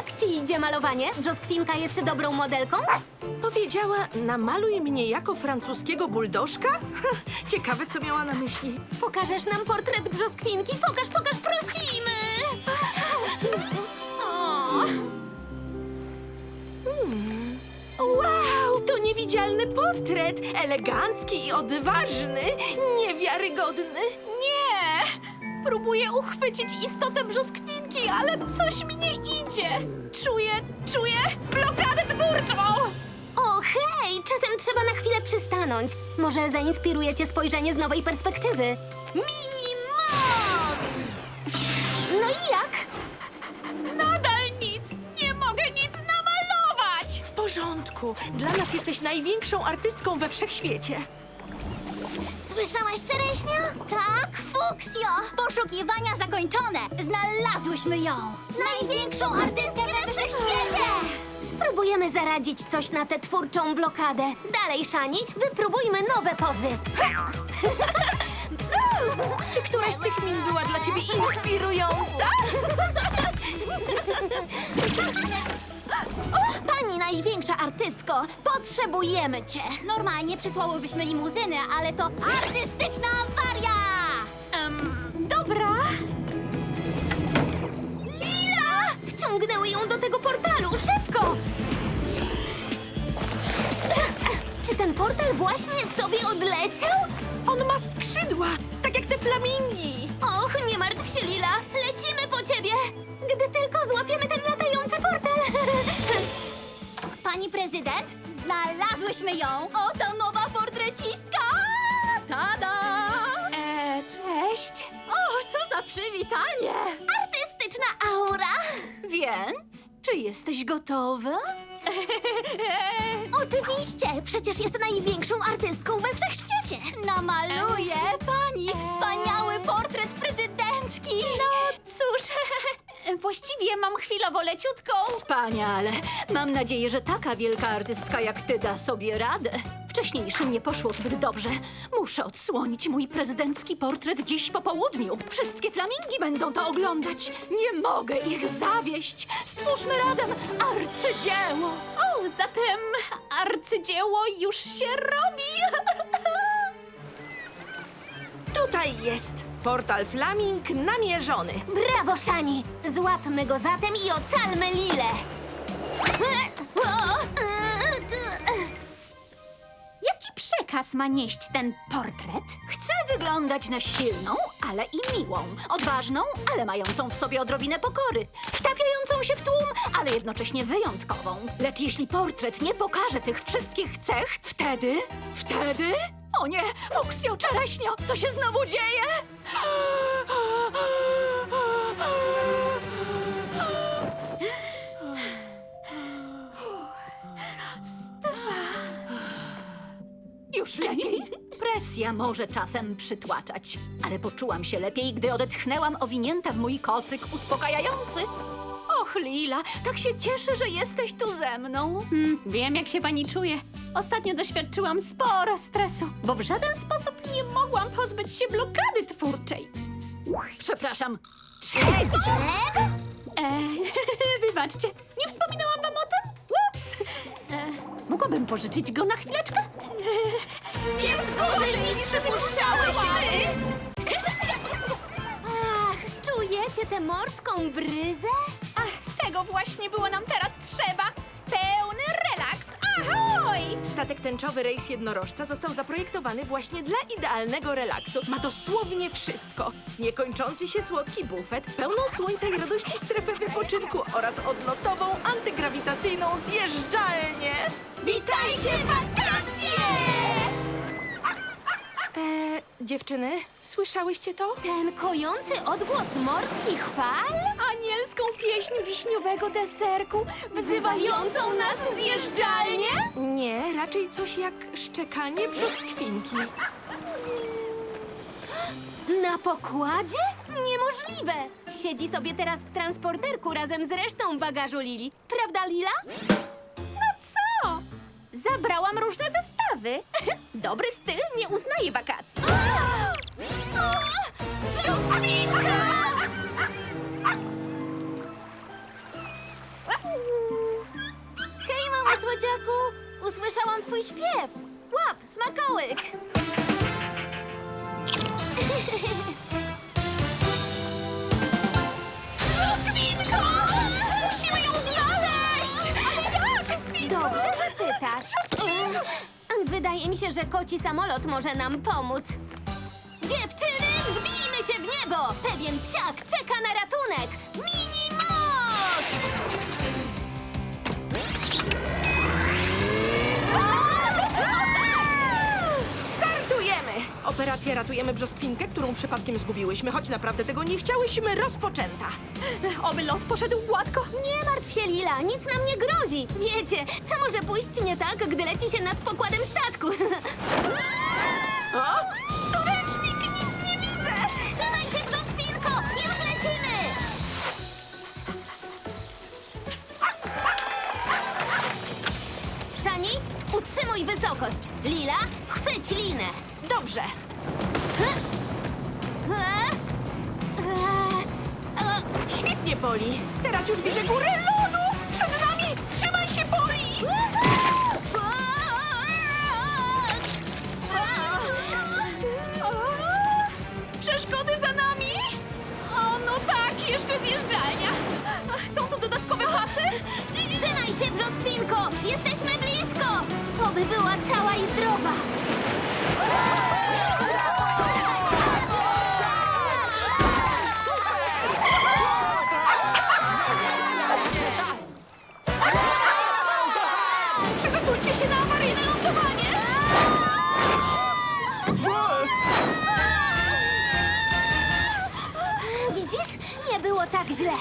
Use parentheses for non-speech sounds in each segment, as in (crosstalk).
Jak ci idzie malowanie? Brzoskwinka jest dobrą modelką? Powiedziała, namaluj mnie jako francuskiego buldożka? Ciekawe, co miała na myśli. Pokażesz nam portret brzoskwinki? Pokaż, pokaż, prosimy! O, Wow, to niewidzialny portret! Elegancki i odważny, niewiarygodny. nie! Próbuję uchwycić istotę brzoskwinki, ale coś mi nie idzie. Czuję, czuję blokadę twórczą! O, hej! Czasem trzeba na chwilę przystanąć. Może zainspiruje cię spojrzenie z nowej perspektywy. Mini moc! No i jak? Nadal nic! Nie mogę nic namalować! W porządku, dla nas jesteś największą artystką we wszechświecie. Słyszałaś, Czereśnia? Tak, Fuksio! Poszukiwania zakończone! Znalazłyśmy ją! Największą artystkę we wszechświecie! Spróbujemy zaradzić coś na tę twórczą blokadę. Dalej, Szani, wypróbujmy nowe pozy. (laughs) Czy któraś z tych min była dla ciebie inspirująca? (laughs) Pani największa artystko, potrzebujemy cię! Normalnie przysłałybyśmy limuzynę, ale to artystyczna awaria! Dobra. Lila! Wciągnęły ją do tego portalu! Szybko! Czy ten portal właśnie sobie odleciał? On ma skrzydła, tak jak te flamingi. Och, nie martw się, Lila! Lecimy po ciebie! Gdy tylko Pani prezydent, znalazłyśmy ją! Oto nowa portrecistka! Tada! Eee, cześć! O, co za przywitanie! Artystyczna aura! Więc, czy jesteś gotowa? (laughs) Oczywiście, przecież jest największą artystką we wszechświecie. Namaluje pani wspaniały portret prezydencki. No cóż, (laughs) właściwie mam chwilowo leciutką. Wspaniale. Mam nadzieję, że taka wielka artystka jak ty da sobie radę. Wcześniejszym nie poszło zbyt dobrze. Muszę odsłonić mój prezydencki portret dziś po południu. Wszystkie flamingi będą to oglądać. Nie mogę ich zawieść. Stwórzmy razem arcydzieło. O, zatem arcydzieło już się robi. (laughs) Tutaj jest portal flaming namierzony. Brawo, Szani! Złapmy go zatem i ocalmy Lilę! Jaki (laughs) przekaz ma nieść ten portret? Chcę wyglądać na silną, ale i miłą. Odważną, ale mającą w sobie odrobinę pokory. Wtapiającą się w tłum, ale jednocześnie wyjątkową. Lecz jeśli portret nie pokaże tych wszystkich cech, wtedy, wtedy... O nie, Fuksio, czereśnio, to się znowu dzieje! Już lepiej? Presja może czasem przytłaczać, ale poczułam się lepiej, gdy odetchnęłam owinięta w mój kocyk uspokajający. Och, Lila, tak się cieszę, że jesteś tu ze mną. Hmm, wiem, jak się pani czuje. Ostatnio doświadczyłam sporo stresu, bo w żaden sposób nie mogłam pozbyć się blokady twórczej. Przepraszam, czego? E, (laughs) wybaczcie, nie wspominałam wam o tym? Ups! E, mogłabym pożyczyć go na chwileczkę? Jest gorzej niż przypuszczałyśmy! Ach, czujecie tę morską bryzę? Ach, tego właśnie było nam teraz trzeba! Statek tęczowy rejs jednorożca został zaprojektowany właśnie dla idealnego relaksu. Ma dosłownie wszystko. Niekończący się słodki bufet, pełną słońca i radości strefę wypoczynku oraz odlotową, antygrawitacyjną zjeżdżalnię. Witajcie wakacje! Eee, dziewczyny, słyszałyście to? Ten kojący odgłos morskich fal? Anielską pieśń wiśniowego deserku, wzywającą nas zjeżdżalnie? Nie, raczej coś jak szczekanie brzoskwinki. Na pokładzie? Niemożliwe! Siedzi sobie teraz w transporterku razem z resztą bagażu Lili. Prawda, Lila? Co? Zabrałam różne zestawy. (laughs) Dobry styl nie uznaje wakacji. twój śpiew! Łap, smakołyk! Brzoskwinko! Musimy ją znaleźć! Ale? Dobrze, że pytasz. Wydaje mi się, że koci samolot może nam pomóc. Dziewczyny, wbijmy się w niebo! Pewien psiak czeka na ratunek! Operacja Ratujemy Brzoskwinkę, którą przypadkiem zgubiłyśmy, choć naprawdę tego nie chciałyśmy, rozpoczęta. Oby lot poszedł gładko. Nie martw się, Lila, nic nam nie grozi. Wiecie, co może pójść nie tak, gdy leci się nad pokładem statku? (laughs) O! To ręcznik, nic nie widzę! Trzymaj się, brzoskwinko! Już lecimy! Szani, utrzymuj wysokość. Lila, chwyć linę. Dobrze. Świetnie, Poli. Teraz już widzę górę lodów! Przed nami! Trzymaj się, Poli! Przeszkody za nami? O, no tak, jeszcze zjeżdżalnia. Są tu dodatkowe pasy? Trzymaj się, brzoskwinko! Jesteśmy blisko! Oby była cała i zdrowa! Przygotujcie się na awaryjne lądowanie! Widzisz? Nie było tak źle.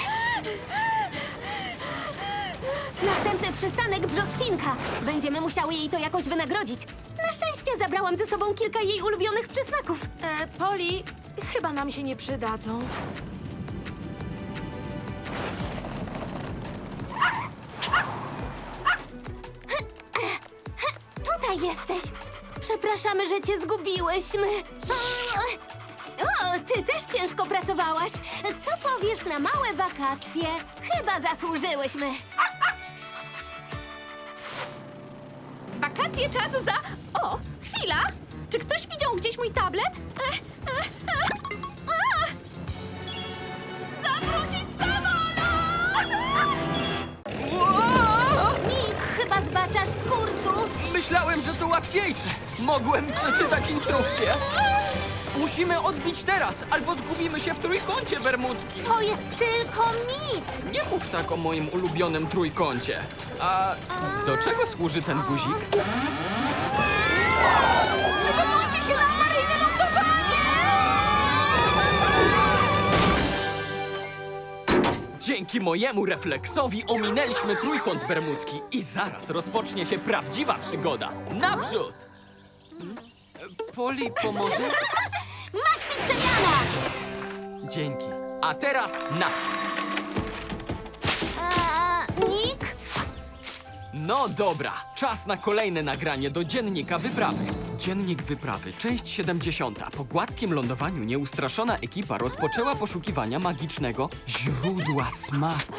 Następny przystanek Brzoskwinka. Będziemy musiały jej to jakoś wynagrodzić. Na szczęście zabrałam ze sobą kilka jej ulubionych przysmaków. E, Poli, chyba nam się nie przydadzą. Przepraszamy, że cię zgubiłyśmy. O, ty też ciężko pracowałaś. Co powiesz na małe wakacje? Chyba zasłużyłyśmy. Wakacje czas za... O, chwila! Czy ktoś widział gdzieś mój tablet? Ech, ech. A! Zawrócić samolot! Nick, chyba zbaczasz z kursu. Myślałem, że to łatwiejsze. Mogłem przeczytać instrukcję. Musimy odbić teraz, albo zgubimy się w trójkącie bermudzkim. To jest tylko mit. Nie mów tak o moim ulubionym trójkącie. A do czego służy ten guzik? Przygotujcie się na Dzięki mojemu refleksowi ominęliśmy trójkąt bermudzki i zaraz rozpocznie się prawdziwa przygoda. Naprzód! Poli, pomożesz? (laughs) Maxi przemiana. Dzięki. A teraz naprzód. No dobra, czas na kolejne nagranie do dziennika wyprawy. Dziennik wyprawy, część 70. Po gładkim lądowaniu nieustraszona ekipa rozpoczęła poszukiwania magicznego źródła smaku.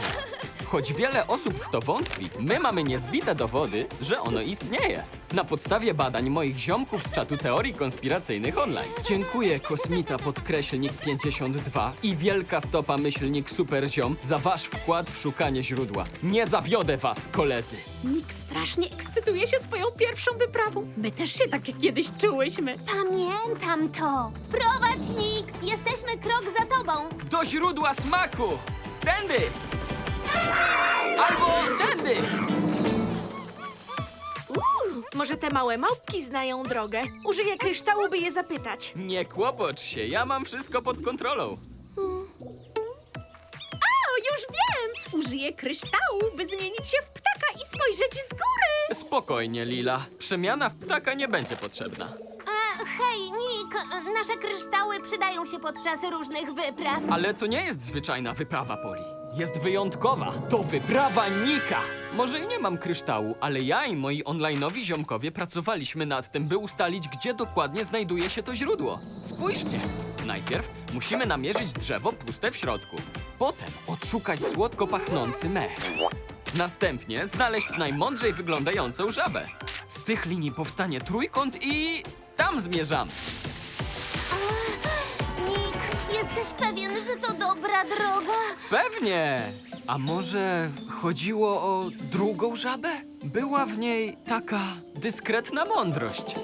Choć wiele osób w to wątpi, my mamy niezbite dowody, że ono istnieje. Na podstawie badań moich ziomków z czatu teorii konspiracyjnych online. Dziękuję Kosmita podkreślnik 52 i Wielka Stopa myślnik Superziom za wasz wkład w szukanie źródła. Nie zawiodę was, koledzy. Nick strasznie ekscytuje się swoją pierwszą wyprawą. My też się tak kiedyś czułyśmy. Pamiętam to. Prowadź, Nick. Jesteśmy krok za tobą. Do źródła smaku! Tędy! Albo tędy! Uuu, może te małe małpki znają drogę. Użyję kryształu, by je zapytać. Nie kłopocz się, ja mam wszystko pod kontrolą. O, już wiem! Użyję kryształu, by zmienić się w ptaka i spojrzeć z góry. Spokojnie, Lila. Przemiana w ptaka nie będzie potrzebna. E, hej, Nick. Nasze kryształy przydają się podczas różnych wypraw. Ale to nie jest zwyczajna wyprawa, Poli. Jest wyjątkowa. To wyprawa Nika. Może i nie mam kryształu, ale ja i moi online'owi ziomkowie pracowaliśmy nad tym, by ustalić, gdzie dokładnie znajduje się to źródło. Spójrzcie. Najpierw musimy namierzyć drzewo puste w środku. Potem odszukać słodko pachnący mech. Następnie znaleźć najmądrzej wyglądającą żabę. Z tych linii powstanie trójkąt i... tam zmierzamy. Jesteś pewien, że to dobra droga? Pewnie! A może chodziło o drugą żabę? Była w niej taka dyskretna mądrość.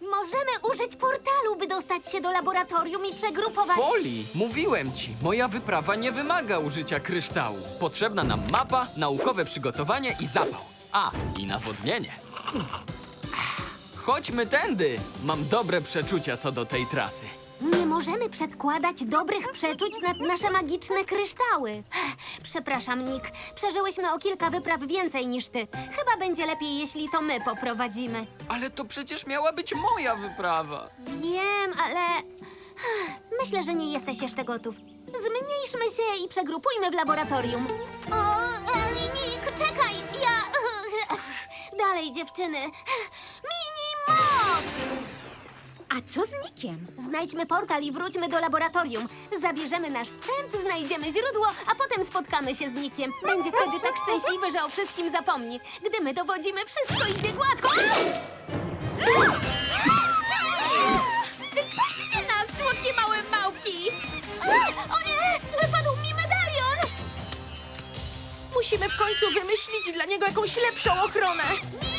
Możemy użyć portalu, by dostać się do laboratorium i przegrupować... Poli, mówiłem ci, moja wyprawa nie wymaga użycia kryształu. Potrzebna nam mapa, naukowe przygotowanie i zapał. A, i nawodnienie. Chodźmy tędy. Mam dobre przeczucia co do tej trasy. Nie możemy przedkładać dobrych przeczuć nad nasze magiczne kryształy. (sighs) Przepraszam, Nick. Przeżyłyśmy o kilka wypraw więcej niż ty. Chyba będzie lepiej, jeśli to my poprowadzimy. Ale to przecież miała być moja wyprawa. Wiem, ale... (sighs) Myślę, że nie jesteś jeszcze gotów. Zmniejszmy się i przegrupujmy w laboratorium. O, Eli, Nick, czekaj! Ja... (laughs) Dalej, dziewczyny. (sighs) Mini moc! A co z Nikiem? Znajdźmy portal i wróćmy do laboratorium. Zabierzemy nasz sprzęt, znajdziemy źródło, a potem spotkamy się z Nikiem. Będzie wtedy tak szczęśliwy, że o wszystkim zapomni. Gdy my dowodzimy, wszystko idzie gładko. Wypuśćcie nas, słodkie małe małpki! O nie! Wypadł mi medalion! Musimy w końcu wymyślić dla niego jakąś lepszą ochronę. Hej!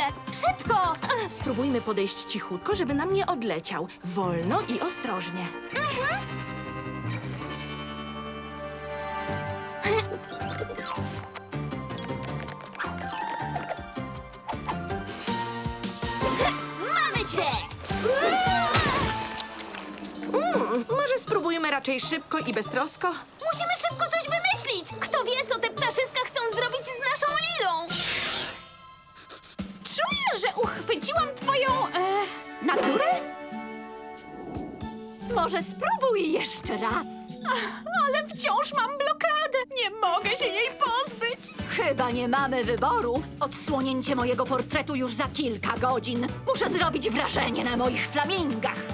Lilę. Szybko! Spróbujmy podejść cichutko, żeby nam nie odleciał. Wolno i ostrożnie. Mamy cię! Może spróbujmy raczej szybko i beztrosko? Musimy szybko coś wymyślić! Kto wie, co naturę? Może spróbuj jeszcze raz. Ach, ale wciąż mam blokadę. Nie mogę się jej pozbyć. Chyba nie mamy wyboru. Odsłonięcie mojego portretu już za kilka godzin. Muszę zrobić wrażenie na moich flamingach.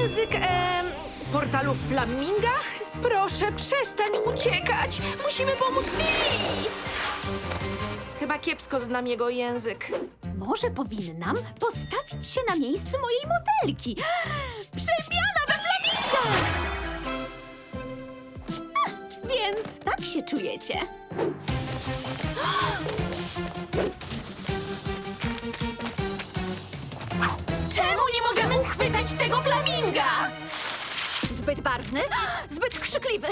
Język em, portalu Flaminga? Proszę, przestań uciekać! Musimy pomóc Lili! Chyba kiepsko znam jego język. Może powinnam postawić się na miejscu mojej modelki. (gasps) Przemiana we flaminga! A, Więc tak się czujecie. (gasps) Zbyt barwny, zbyt krzykliwy,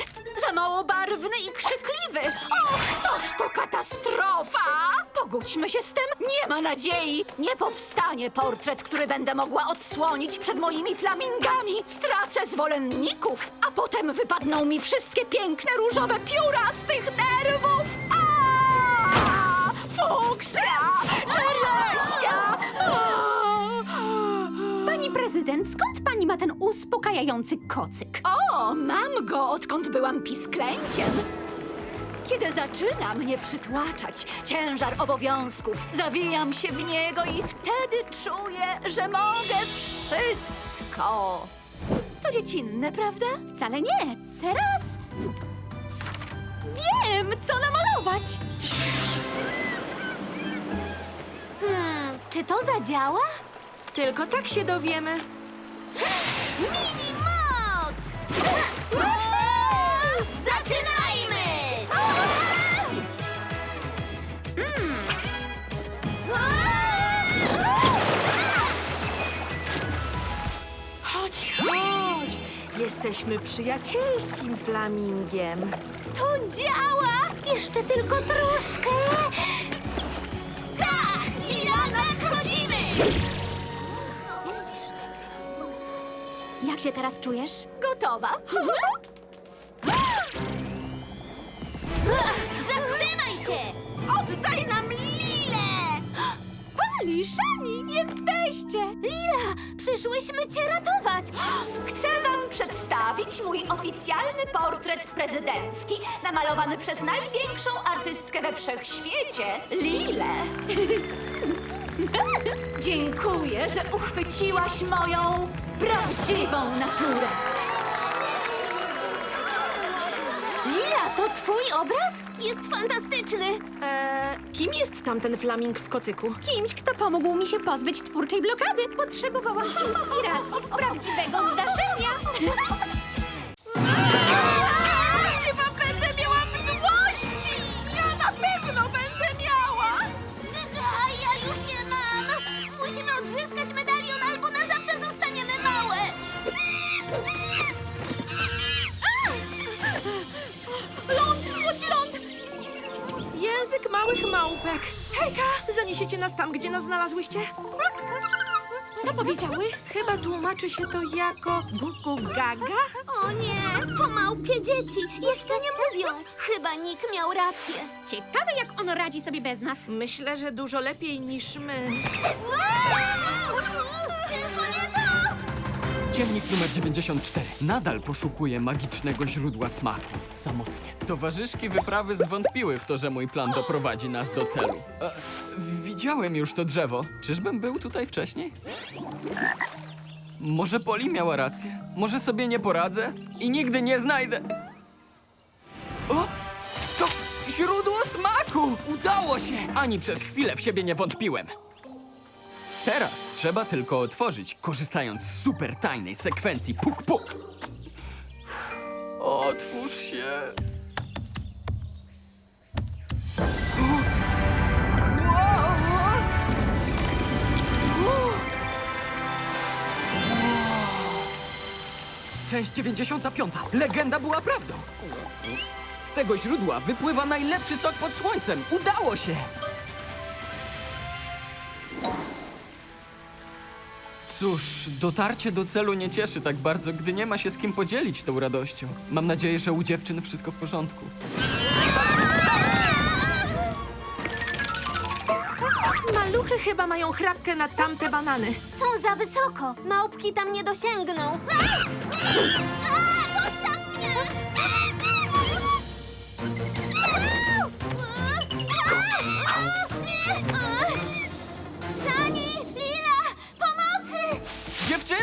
za mało barwny i krzykliwy. Och, toż to katastrofa! Pogódźmy się z tym, nie ma nadziei. Nie powstanie portret, który będę mogła odsłonić przed moimi flamingami. Stracę zwolenników, a potem wypadną mi wszystkie piękne różowe pióra z tych nerwów. A! Fuksja! Prezydent, skąd pani ma ten uspokajający kocyk? O, mam go, odkąd byłam pisklęciem. Kiedy zaczyna mnie przytłaczać ciężar obowiązków, zawijam się w niego i wtedy czuję, że mogę wszystko. To dziecinne, prawda? Wcale nie. Teraz wiem, co namalować. Hmm, czy to zadziała? Tylko tak się dowiemy. Mini moc! Zaczynajmy! Chodź, chodź! Jesteśmy przyjacielskim flamingiem. To działa! Jeszcze tylko troszkę! Jak się teraz czujesz? Gotowa? Zatrzymaj się! Oddaj nam Lilę! Szani, jesteście! Lila, przyszłyśmy cię ratować. Chcę wam przedstawić mój oficjalny portret prezydencki, namalowany przez największą artystkę we wszechświecie, Lilę. Dziękuję, że uchwyciłaś moją prawdziwą naturę. Lila, to twój obraz? Jest fantastyczny. Eee, kim jest tamten flaming w kocyku? Kimś, kto pomógł mi się pozbyć twórczej blokady. Potrzebowałam inspiracji z prawdziwego zdarzenia. Małych małpek. Hejka, zaniesiecie nas tam, gdzie nas znalazłyście? Co powiedziały? Chyba tłumaczy się to jako gugu gaga? O nie, to małpie dzieci. Jeszcze nie mówią. Chyba Nick miał rację. Ciekawe, jak ono radzi sobie bez nas. Myślę, że dużo lepiej niż my. Wow! Tylko nie to! Dziennik numer 94 nadal poszukuje magicznego źródła smaku. Samotnie. Towarzyszki wyprawy zwątpiły w to, że mój plan doprowadzi nas do celu. E, widziałem już to drzewo. Czyżbym był tutaj wcześniej? Może Poli miała rację? Może sobie nie poradzę i nigdy nie znajdę. O! To źródło smaku! Udało się! Ani przez chwilę w siebie nie wątpiłem. Teraz trzeba tylko otworzyć, korzystając z super tajnej sekwencji puk-puk. Otwórz się. Część 95. Legenda była prawdą. Z tego źródła wypływa najlepszy sok pod słońcem. Udało się! Cóż, dotarcie do celu nie cieszy tak bardzo, gdy nie ma się z kim podzielić tą radością. Mam nadzieję, że u dziewczyn wszystko w porządku. Maluchy chyba mają chrapkę na tamte banany. Są za wysoko. Małpki tam nie dosięgną. Postaw mnie! Szani!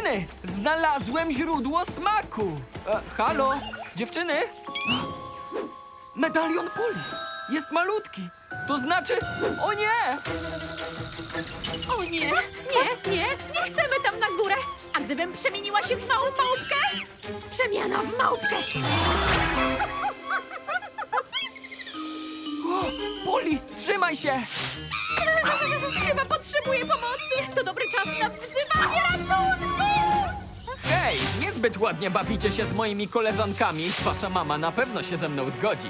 Dziewczyny! Znalazłem źródło smaku! E, halo? Dziewczyny? Medalion puli! Jest malutki! To znaczy... O nie! O nie, nie, nie, nie chcemy tam na górę. A gdybym przemieniła się w małą małpkę? Przemiana w małpkę. O, Poli, trzymaj się! Chyba potrzebuję pomocy. To dobry czas na wzywanie ratunku. Hej, niezbyt ładnie bawicie się z moimi koleżankami. Wasza mama na pewno się ze mną zgodzi.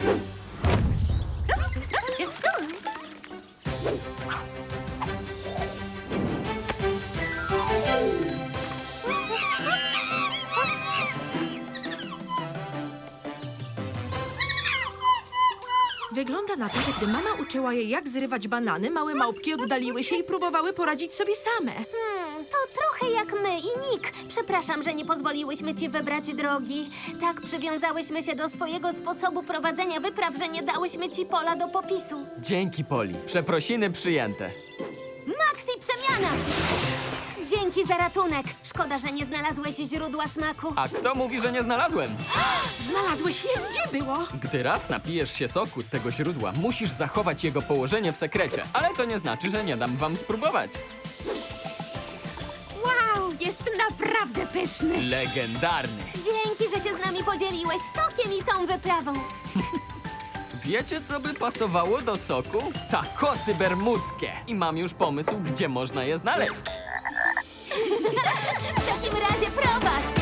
Wygląda na to, że gdy mama uczyła je, jak zrywać banany, małe małpki oddaliły się i próbowały poradzić sobie same. Jak my i Nick. Przepraszam, że nie pozwoliłyśmy ci wybrać drogi. Tak przywiązałyśmy się do swojego sposobu prowadzenia wypraw, że nie dałyśmy ci pola do popisu. Dzięki, Poli. Przeprosiny przyjęte. Maxi przemiana! Dzięki za ratunek. Szkoda, że nie znalazłeś źródła smaku. A kto mówi, że nie znalazłem? Znalazłeś je? Gdzie było? Gdy raz napijesz się soku z tego źródła, musisz zachować jego położenie w sekrecie. Ale to nie znaczy, że nie dam wam spróbować. Naprawdę pyszny. Legendarny. Dzięki, że się z nami podzieliłeś sokiem i tą wyprawą. (laughs) Wiecie, co by pasowało do soku? Takosy bermudzkie. I mam już pomysł, gdzie można je znaleźć. (laughs) W takim razie prowadź!